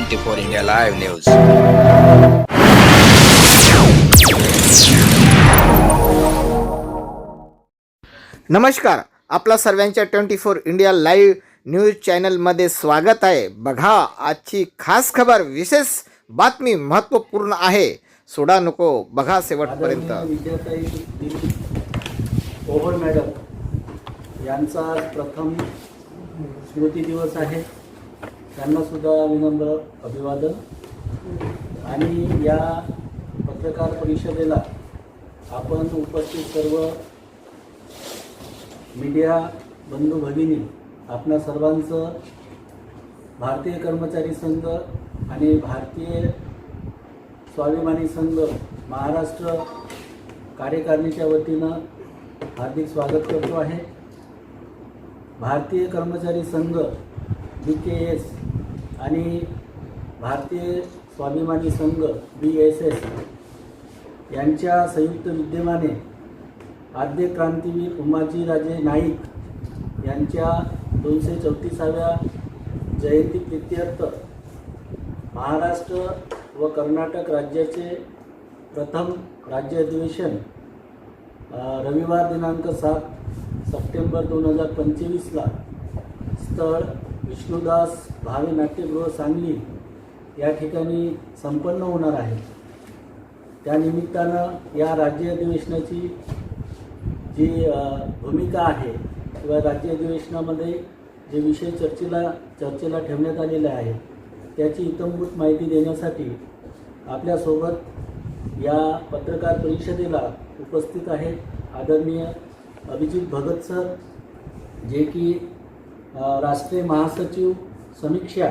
Twenty four India live news. नमस्कार आपला सर्वांच्या twenty four India live news चॅनलमध्ये स्वागत आहे. बघा आजची खास खबर विशेष बातमी महत्त्वपूर्ण आहे. सोडा नको बघा शेवटपर्यंत. मॅडम यांचा प्रथम स्मृती दिवस आहे. त्यांना सुद्धा विनम्र अभिवादन. आणि या पत्रकार परिषदेला आपण उपस्थित सर्व मीडिया बंधू भगिनी आपणा सर्वांचं भारतीय कर्मचारी संघ आणि भारतीय स्वाभिमानी संघ महाराष्ट्र कार्यकारिणीच्या वतीनं हार्दिक स्वागत करतो आहे. भारतीय कर्मचारी संघ बी के एस आणि भारतीय स्वाभिमानी संघ बी एस एस यांच्या संयुक्त विद्यमाने आद्य क्रांतीवीर उमाजीराजे नाईक यांच्या दोनशे चौतीसाव्या जयंती प्रित्यर्थ महाराष्ट्र व कर्नाटक राज्याचे प्रथम राज्य अधिवेशन रविवार दिनांक सात सप्टेंबर दोन हजार पंचवीसला स्थळ विष्णुदास भावे नाट्यगृह सांगली या ठिकाणी संपन्न होणार आहे. त्यानिमित्तानं या राज्य अधिवेशनाची जी भूमिका आहे किंवा राज्य अधिवेशनामध्ये जे विषय चर्चेला चर्चेला ठेवण्यात आलेले आहेत त्याची इतंभूत माहिती देण्यासाठी आपल्यासोबत या पत्रकार परिषदेला उपस्थित आहेत आदरणीय अभिजित भगत सर जे की राष्ट्रीय महासचिव समीक्षा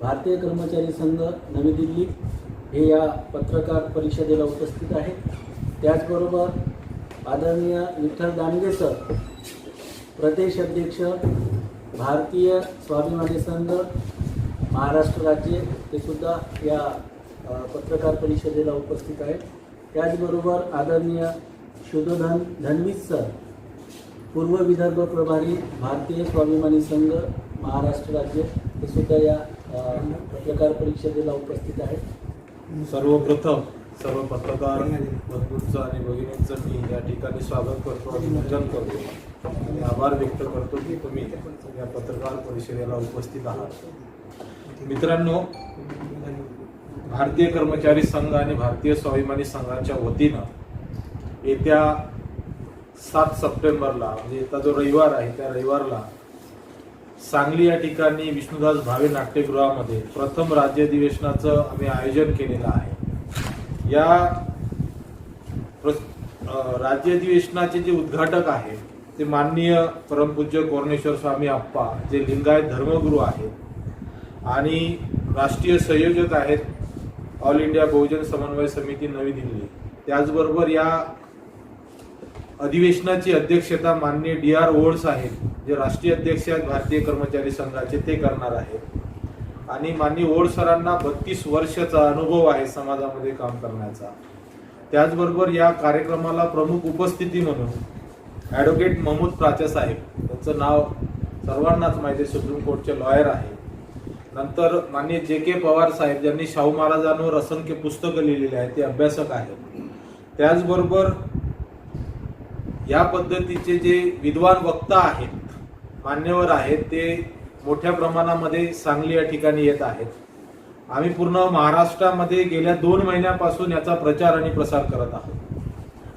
भारतीय कर्मचारी संघ नवी दिल्ली हे या पत्रकार परिषदेला उपस्थित आहे त्याचबरोबर आदरणीय विठ्ठल दांडगे सर प्रदेश अध्यक्ष भारतीय स्वाभिमानी संघ महाराष्ट्र राज्य ते सुद्धा या पत्रकार परिषदेला उपस्थित आहेत. त्याचबरोबर आदरणीय शुद्धधन धनवीज सर पूर्व विदर्भ प्रभारी भारतीय स्वाभिमानी संघ महाराष्ट्र राज्य हे सुद्धा या पत्रकार परिषदेला उपस्थित आहेत. सर्वप्रथम सर्व पत्रकार बंधूंचं आणि भगिनींचं मी या ठिकाणी स्वागत करतो अभिनंदन करतो. आणि आभार व्यक्त करतो की तुम्ही या पत्रकार परिषदेला उपस्थित आहात. मित्रांनो भारतीय कर्मचारी संघ आणि भारतीय स्वाभिमानी संघाच्या वतीनं येत्या सात सप्टेंबरला म्हणजे येता जो रविवार आहे त्या रविवारला सांगली या ठिकाणी विष्णुदास भावे नाट्यगृहामध्ये प्रथम राज्य अधिवेशनाचं आम्ही आयोजन केलेलं आहे. या राज्य अधिवेशनाचे जे उद्घाटक आहे ते माननीय परमपूज्य कोरणेश्वर स्वामी आप्पा जे लिंगायत धर्मगुरू आहेत आणि राष्ट्रीय संयोजक आहेत ऑल इंडिया बहुजन समन्वय समिती नवी दिल्ली. त्याचबरोबर या अधिवेशनाची अध्यक्षता माननीय डी आर ओल्ड आहेत जे राष्ट्रीय अध्यक्ष आहेत भारतीय कर्मचारी संघाचे ते करणार आहेत. आणि माननीय ओल्ड सरांना बत्तीस वर्षाचा अनुभव आहे समाजामध्ये काम करण्याचा. त्याचबरोबर या कार्यक्रमाला प्रमुख उपस्थिती म्हणून ॲडव्होकेट महमूद प्राचे साहेब त्यांचं नाव सर्वांनाच माहिती आहे सुप्रीम कोर्टचे लॉयर आहे. नंतर माननीय जे के पवार साहेब ज्यांनी शाहू महाराजांवर असंख्य पुस्तकं लिहिलेली आहेत ते अभ्यासक आहेत. त्याचबरोबर या पद्धतीचे जे विद्वान वक्ता आहेत मान्यवर आहेत ते मोठ्या प्रमाणामध्ये सांगली या ठिकाणी येत आहेत. आम्ही पूर्ण महाराष्ट्रामध्ये गेल्या दोन महिन्यापासून याचा प्रचार आणि प्रसार करत आहोत.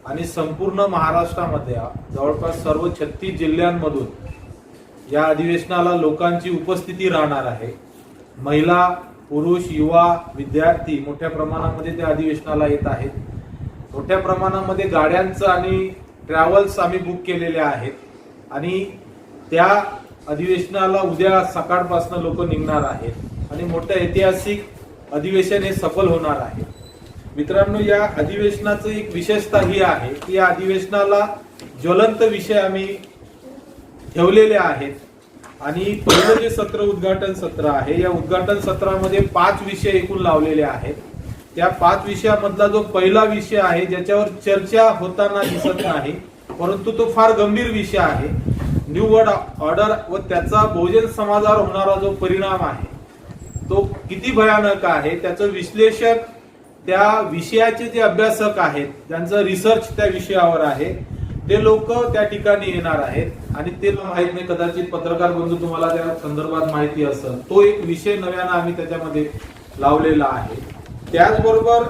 आणि संपूर्ण महाराष्ट्रामध्ये जवळपास सर्व छत्तीस जिल्ह्यांमधून या अधिवेशनाला लोकांची उपस्थिती राहणार आहे. महिला पुरुष युवा विद्यार्थी मोठ्या प्रमाणामध्ये त्या अधिवेशनाला येत आहेत. मोठ्या प्रमाणामध्ये गाड्यांचं आणि ट्रॅव्हल्स आम्ही बुक केलेले आहेत. आणि त्या अधिवेशनाला उद्या सकाळपासून लोक निघणार आहेत. आणि मोठं ऐतिहासिक अधिवेशन हे सफल होणार आहे. मित्रांनो या अधिवेशनाचं एक विशेषता ही आहे की या अधिवेशनाला ज्वलंत विषय आम्ही ठेवलेले आहेत. आणि पहिलं जे सत्र उद्घाटन सत्र आहे या उद्घाटन सत्रामध्ये पाच विषय एकूण लावलेले आहेत. त्या पाच विषयामधला जो पहिला विषय आहे ज्याच्यावर चर्चा होताना दिसत नाही परंतु तो फार गंभीर विषय आहे. न्यू वर्ड ऑर्डर व त्याचा बहुजन समाजावर होणारा जो परिणाम आहे तो किती भयानक आहे? त्याचं विश्लेषण त्या विषयाचे जे अभ्यासक आहेत ज्यांचं रिसर्च त्या विषयावर आहे ते लोक त्या ठिकाणी येणार आहेत. आणि ते माहीत नाही कदाचित पत्रकार बंधू तुम्हाला त्या संदर्भात माहिती असेल. तो एक विषय नव्यानं आम्ही त्याच्यामध्ये लावलेला आहे. त्याचबरोबर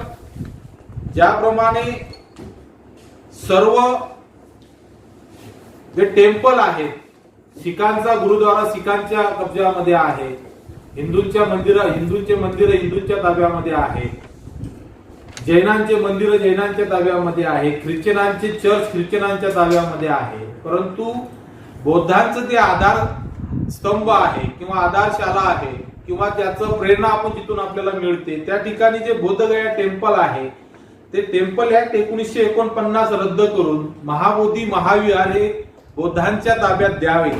ज्याप्रमाणे सर्व जे टेम्पल आहेत शिखांचा गुरुद्वारा शिखांच्या कब्जामध्ये आहे हिंदूंच्या मंदिर हिंदूंचे मंदिर हिंदूंच्या ताब्यामध्ये आहे जैनांचे मंदिर जैनांच्या ताब्यामध्ये आहे ख्रिश्चनांचे चर्च ख्रिश्चनांच्या ताब्यामध्ये आहे. परंतु बौद्धांचं ते आधार स्तंभ आहे किंवा आधारशाला आहे. किंवा त्याचं प्रेरणा आपण जिथून आपल्याला मिळते त्या ठिकाणी जे बोधगया टेम्पल आहे ते टेम्पल ऍक्ट एकोणीसशे एकोणपन्नास रद्द करून महाबोधी महाविहार हे बौद्धांच्या ताब्यात द्यावे.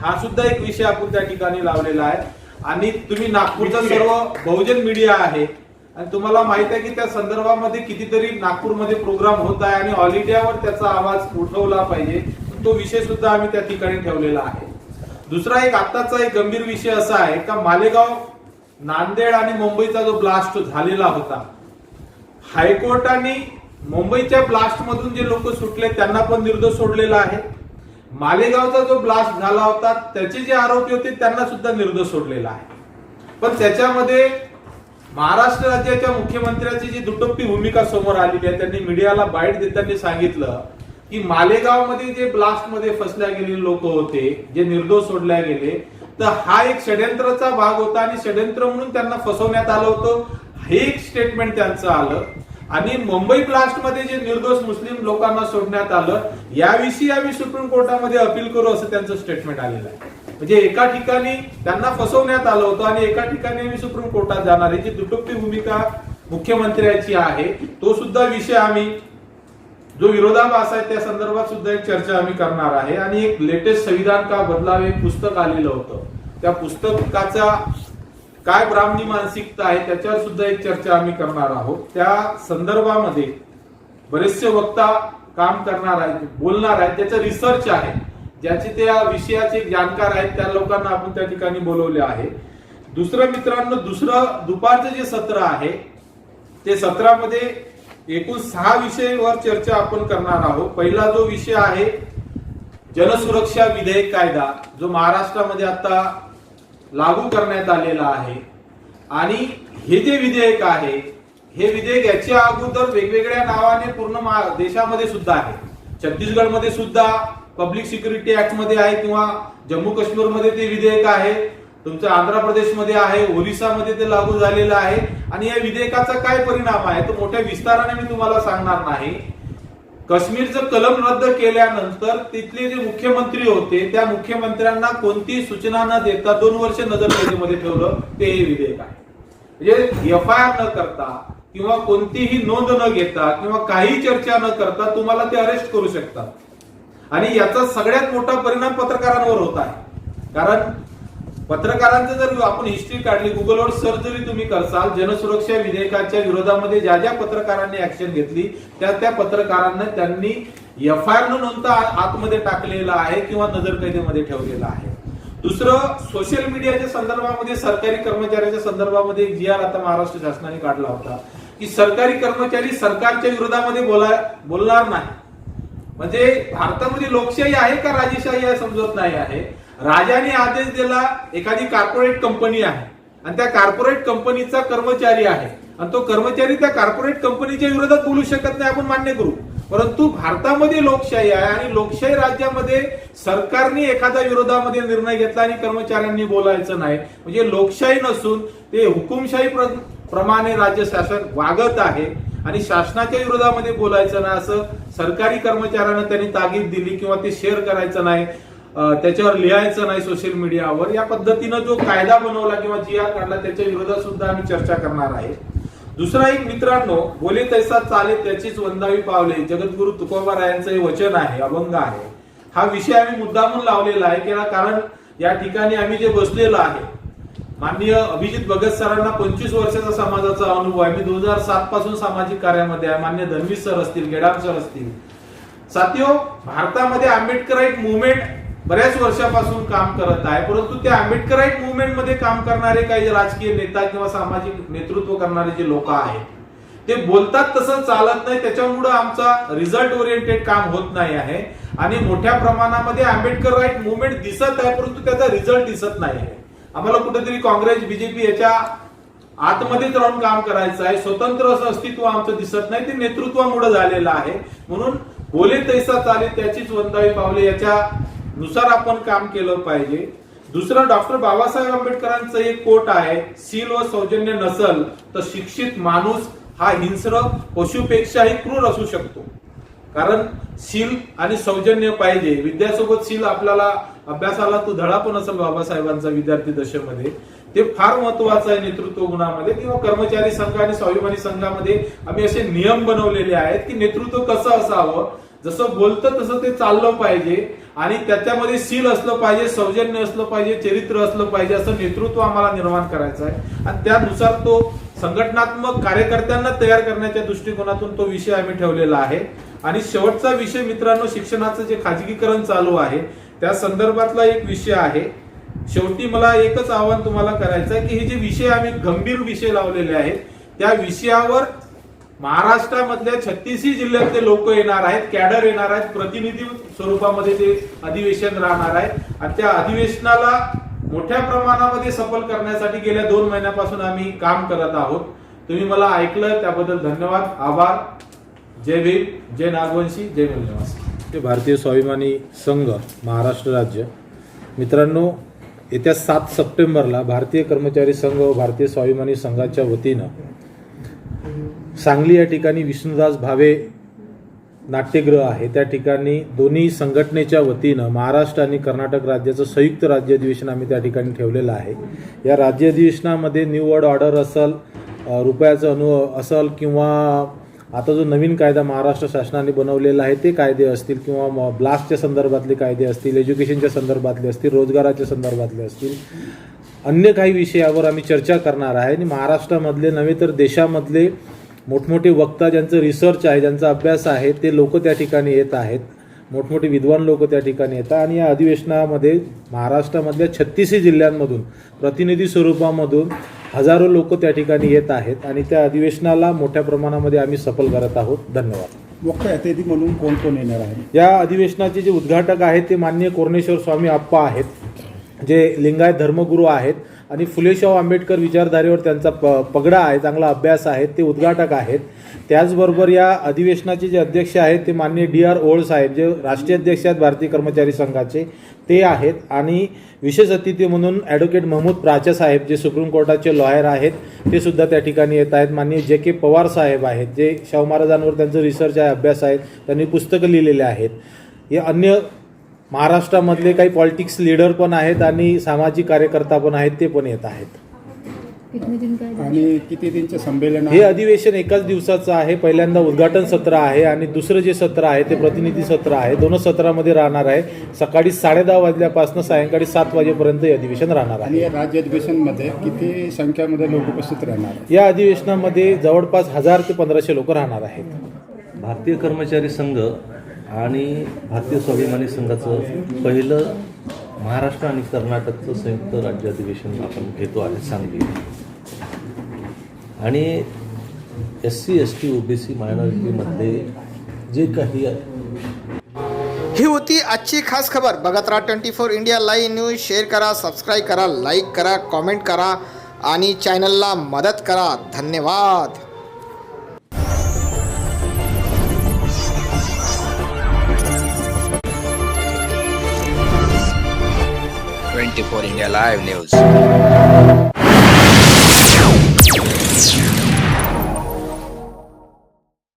हा सुद्धा एक विषय आपण त्या ठिकाणी लावलेला आहे. आणि तुम्ही नागपूरचा सर्व बहुजन मीडिया आहे आणि तुम्हाला माहीत आहे की त्या संदर्भामध्ये कितीतरी नागपूरमध्ये प्रोग्राम होत आहे आणि ऑल इंडियावर त्याचा आवाज उठवला पाहिजे तो विषय सुद्धा आम्ही त्या ठिकाणी ठेवलेला आहे. दुसरा एक आत्ताचा एक गंभीर विषय असा आहे का मालेगाव नांदेड आणि मुंबईचा जो ब्लास्ट झालेला होता हायकोर्टाने मुंबईच्या ब्लास्ट मधून जे लोक सुटले त्यांना पण निर्दोष सोडलेला आहे. मालेगावचा जो ब्लास्ट झाला होता त्याचे जे आरोपी होते त्यांना सुद्धा निर्दोष सोडलेला आहे. पण त्याच्यामध्ये महाराष्ट्र राज्याच्या मुख्यमंत्र्याची जी दुटप्पी भूमिका समोर आलेली आहे त्यांनी मीडियाला बाईट देताना सांगितलं की मालेगावमध्ये जे ब्लास्टमध्ये फसल्या गेलेले लोक होते जे निर्दोष सोडल्या गेले तर हा एक षड्यंत्राचा भाग होता आणि षड्यंत्र म्हणून त्यांना फसवण्यात आलं होतं. हे एक स्टेटमेंट त्यांचं आलं. आणि मुंबई ब्लास्टमध्ये जे निर्दोष मुस्लिम लोकांना सोडण्यात आलं याविषयी आम्ही सुप्रीम कोर्टामध्ये अपील करू असं त्यांचं स्टेटमेंट आलेलं आहे. म्हणजे एका ठिकाणी त्यांना फसवण्यात आलं होतं आणि एका ठिकाणी आम्ही सुप्रीम कोर्टात जाणार आहे. जी दुटप्पी भूमिका मुख्यमंत्र्याची आहे तो सुद्धा विषय आम्ही जो विरोधाभास आहे त्या संदर्भात सुद्धा एक चर्चा आम्ही करणार आहे. आणि एक लेटेस्ट संविधान का बदलावे एक पुस्तक आलेलं होतं. त्या पुस्तकाचा काय ब्राह्मणी मानसिकता आहे त्याच्यावर सुद्धा एक चर्चा आम्ही करणार आहोत. त्या संदर्भामध्ये बरेचसे वक्ता काम करणार आहेत बोलणार आहेत. त्याचं रिसर्च आहे. ज्याचे त्या विषयाचे जाणकार आहेत त्या लोकांना आपण त्या ठिकाणी बोलवले आहे. दुसरं मित्रांनो दुसरं दुपारचं जे सत्र आहे ते सत्रामध्ये एकूण सहा विषयांवर चर्चा आपण करणार आहोत. पहिला जो विषय आहे जनसुरक्षा विधेयक कायदा जो महाराष्ट्रामध्ये आता लागू करण्यात आलेला आहे. आणि हे जे विधेयक आहे हे विधेयक याच्या अगोदर वेगवेगळ्या नावाने पूर्ण मा- देशामध्ये सुद्धा आहे. छत्तीसगडमध्ये सुद्धा पब्लिक सिक्युरिटी ऍक्टमध्ये आहे किंवा जम्मू काश्मीरमध्ये ते विधेयक आहे. तुमचं आंध्र प्रदेशमध्ये आहे ओरिसामध्ये ते लागू झालेलं आहे. आणि या विधेयकाचा काय परिणाम आहे? तो मोठ्या विस्ताराने मी तुम्हाला सांगणार नाही. काश्मीरचं कलम रद्द केल्यानंतर तिथले जे मुख्यमंत्री होते त्या मुख्यमंत्र्यांना कोणतीही सूचना न देता दोन वर्ष नजरकैदेमध्ये ठेवलं ते हे विधेयक आहे. म्हणजे एफ आय आर न करता किंवा कोणतीही नोंद न घेता किंवा काही चर्चा न करता तुम्हाला ते अरेस्ट करू शकतात. आणि याचा सगळ्यात मोठा परिणाम पत्रकारांवर होत आहे. कारण पत्रकारांचं जर आपण हिस्ट्री काढली गुगलवर सर्च जरी तुम्ही करसाल जनसुरक्षा विधेयकाच्या विरोधामध्ये ज्या ज्या पत्रकारांनी ऍक्शन घेतली त्या त्या पत्रकारांना त्यांनी एफ आय आर न नोंदता आतमध्ये टाकलेला आहे किंवा नजरकैदेमध्ये ठेवलेला आहे. दुसरं सोशल मीडियाच्या संदर्भामध्ये सरकारी कर्मचाऱ्याच्या संदर्भामध्ये एक जी आर आता महाराष्ट्र शासनाने काढला होता. की सरकारी कर्मचारी सरकारच्या विरोधामध्ये बोला बोलणार नाही. म्हणजे भारतामध्ये लोकशाही आहे का राजेशाही आहे समजत नाही आहे. राजाने आदेश दिला एखादी कॉर्पोरेट कंपनी आहे. आणि त्या कॉर्पोरेट कंपनीचा कर्मचारी आहे. आणि तो कर्मचारी त्या कॉर्पोरेट कंपनीच्या विरोधात बोलू शकत नाही आपण मान्य करू. परंतु भारतामध्ये लोकशाही आहे आणि लोकशाही राज्यामध्ये सरकारने एखाद्या विरोधामध्ये निर्णय घेतला आणि कर्मचाऱ्यांनी बोलायचं नाही. म्हणजे लोकशाही नसून ते हुकुमशाही प्र- प्रमाणे राज्य शासन वागत आहे. आणि शासनाच्या विरोधामध्ये बोलायचं नाही असं सरकारी कर्मचाऱ्यांना त्यांनी ताकीद दिली किंवा ते शेअर करायचं नाही त्याच्यावर लिहायचं नाही सोशल मीडियावर या पद्धतीनं जो कायदा बनवला किंवा जी आर काढला त्याच्या विरोधात सुद्धा आम्ही चर्चा करणार आहे. दुसरा एक मित्रांनो बोले तैसा चाले त्याचीच वंदावी पावले. जगद्गुरु तुकोबारायांचं हे वचन आहे अभंग आहे. हा विषय आम्ही मुद्दामून लावलेला आहे कारण या ठिकाणी आम्ही जे बसलेलो आहे माननीय अभिजित भगत सरांना पंचवीस वर्षाचा समाजाचा अनुभव आहे. मी दोन हजार सात पासून सामाजिक कार्यामध्ये आहे. मान्य धनवी सर असतील गेडाम सर असतील. साथियो भारतामध्ये आंबेडकराईट मुवमेंट बऱ्याच वर्षापासून काम करत आहे. परंतु त्या आंबेडकराईट मुवमेंटमध्ये काम करणारे काही राजकीय नेता किंवा सामाजिक नेतृत्व करणारे जे लोक आहेत ते बोलतात तसं चालत नाही. त्याच्यामुळं आमचा रिझल्ट ओरिएंटेड काम होत नाही आहे. आणि मोठ्या प्रमाणामध्ये आंबेडकर राईट मुवमेंट दिसत आहे परंतु त्याचा रिझल्ट दिसत नाही आहे. आम्हाला कुठेतरी काँग्रेस बीजेपी याच्या आतमध्येच राहून काम करायचं आहे. स्वतंत्र असं अस्तित्व आमचं दिसत नाही. ते नेतृत्वामुळे झालेलं आहे. म्हणून बोले तैसा चाले त्याचीच वंदावी पावले. याच्या नुसार आपण काम केलं पाहिजे. दुसरं डॉक्टर बाबासाहेब आंबेडकरांचं एक कोट आहे सील व सौजन्य नसल तर शिक्षित माणूस हा हिंस्र पशुपेक्षाही क्रूर असू शकतो. कारण शील आणि सौजन्य पाहिजे. विद्यासोबत शील आपल्याला अभ्यासाला तो धडा पण असेल बाबासाहेबांचा विद्यार्थी दशेमध्ये. ते फार महत्वाचं आहे नेतृत्व गुणामध्ये किंवा कर्मचारी संघ आणि स्वाभिमानी संघामध्ये आम्ही असे नियम बनवलेले आहेत की नेतृत्व कसं असावं जसं बोलतं तसं ते चाललं पाहिजे आणि त्याच्यामध्ये शील असलं पाहिजे सौजन्य असलं पाहिजे चरित्र असलं पाहिजे असं नेतृत्व आम्हाला निर्माण करायचं आहे. आणि त्यानुसार तो संघटनात्मक कार्यकर्त्यांना तयार करण्याच्या दृष्टिकोनातून तो विषय आम्ही ठेवलेला आहे. आणि शेवटचा विषय मित्रांनो शिक्षणाचं जे खाजगीकरण चालू आहे त्या संदर्भातला एक विषय आहे. शेवटी मला एकच आव्हान तुम्हाला करायचं आहे की हे जे विषय आम्ही गंभीर विषय लावलेले आहेत त्या विषयावर महाराष्ट्रामधल्या छत्तीसही जिल्ह्यातले लोक येणार आहेत कॅडर येणार आहेत प्रतिनिधी स्वरूपामध्ये ते अधिवेशन राहणार आहे आणि त्या अधिवेशनाला मोठ्या प्रमाणामध्ये सफल करण्यासाठी गेल्या दोन महिन्यापासून आम्ही काम करत आहोत. तुम्ही मला ऐकलं त्याबद्दल धन्यवाद आभार. जय भीम जय नागवंशी जय मूल्यवासी भारतीय स्वाभिमानी संघ महाराष्ट्र राज्य. मित्रांनो येत्या सात सप्टेंबरला भारतीय कर्मचारी संघ व भारतीय स्वाभिमानी संघाच्या वतीनं सांगली या ठिकाणी विष्णुदास भावे नाट्यगृह आहे. त्या ठिकाणी दोन्ही संघटनेच्या वतीनं महाराष्ट्र आणि कर्नाटक राज्याचं संयुक्त राज्य अधिवेशन आम्ही त्या ठिकाणी ठेवलेलं आहे. या राज्य अधिवेशनामध्ये न्यू वर्ड ऑर्डर असल रुपयाचं अनु असल किंवा आता जो नवीन कायदा महाराष्ट्र शासनाने बनवलेला आहे ते कायदे असतील किंवा ब्लास्टच्या संदर्भातले कायदे असतील एज्युकेशनच्या संदर्भातले असतील रोजगाराच्या संदर्भातले असतील अन्य काही विषयावर आम्ही चर्चा करणार आहे. आणि महाराष्ट्रामधले नव्हे तर देशामधले मोठमोठे वक्ता ज्यांचं रिसर्च आहे ज्यांचा अभ्यास आहे ते लोक त्या ठिकाणी येत आहेत. मोठमोठे विद्वान लोक त्या ठिकाणी येतात. आणि या अधिवेशनामध्ये महाराष्ट्रामधल्या छत्तीसही जिल्ह्यांमधून प्रतिनिधी स्वरूपामधून हजारो लोक त्या ठिकाणी येत आहेत. आणि त्या अधिवेशनाला मोठ्या प्रमाणामध्ये आम्ही सफल करत आहोत. धन्यवाद. मुख्य अतिथी म्हणून कोण कोण येणार आहे? या अधिवेशनाचे जे उद्घाटक आहेत ते माननीय कोरणेश्वर स्वामी आप्पा आहेत जे लिंगायत धर्मगुरू आहेत. आणि फुलेशाहू आंबेडकर विचारधारेवर त्यांचा प पगडा आहे चांगला अभ्यास आहे ते उद्घाटक आहेत. त्याचबरोबर या अधिवेशनाचे जे अध्यक्ष आहेत ते माननीय डी आर ओळ साहेब जे राष्ट्रीय अध्यक्ष आहेत भारतीय कर्मचारी संघाचे ते आहेत. आणि विशेष अतिथी म्हणून ॲडव्होकेट महमूद प्राचा साहेब जे सुप्रीम कोर्टाचे लॉयर आहेत ते सुद्धा त्या ठिकाणी येत आहेत. माननीय जे के पवार साहेब आहेत जे शाहू महाराजांवर त्यांचं रिसर्च आहे अभ्यास आहेत त्यांनी पुस्तकं लिहिलेले आहेत. या अन्य महाराष्ट्रामधले काही पॉलिटिक्स लीडर पण आहेत आणि सामाजिक कार्यकर्ता पण आहेत ते पण येत आहेत. कितने दिन का है आणि किती दिनचे संमेलन हे? अधिवेशन एकाच दिवसाचं आहे. पहिल्यांदा उद्घाटन सत्र आहे आणि दुसरं जे सत्र आहे ते प्रतिनिधी सत्र आहे. दोन सत्रामध्ये राहणार आहे. सकाळी साडेदहा वाजल्यापासून सायंकाळी सात वाजेपर्यंत हे अधिवेशन राहणार आहे. आणि या राज्य अधिवेशनमध्ये किती संख्यामध्ये लोक उपस्थित राहणार? या अधिवेशनामध्ये जवळपास हजार ते पंधराशे लोक राहणार आहेत. भारतीय कर्मचारी संघ आणि भारतीय स्वाभिमानी संघाचं पहिलं महाराष्ट्र आणि कर्नाटकचं संयुक्त राज्य अधिवेशन आपण घेतो आहे सांगली. आणि S C S T OBC मायनॉरिटीमध्ये जे काही ही होती आजची खास खबर. बघत राहा twenty four India live news. Share करा सबस्क्राईब करा लाईक करा कॉमेंट करा आणि चॅनलला मदत करा. धन्यवाद. Twenty four India live news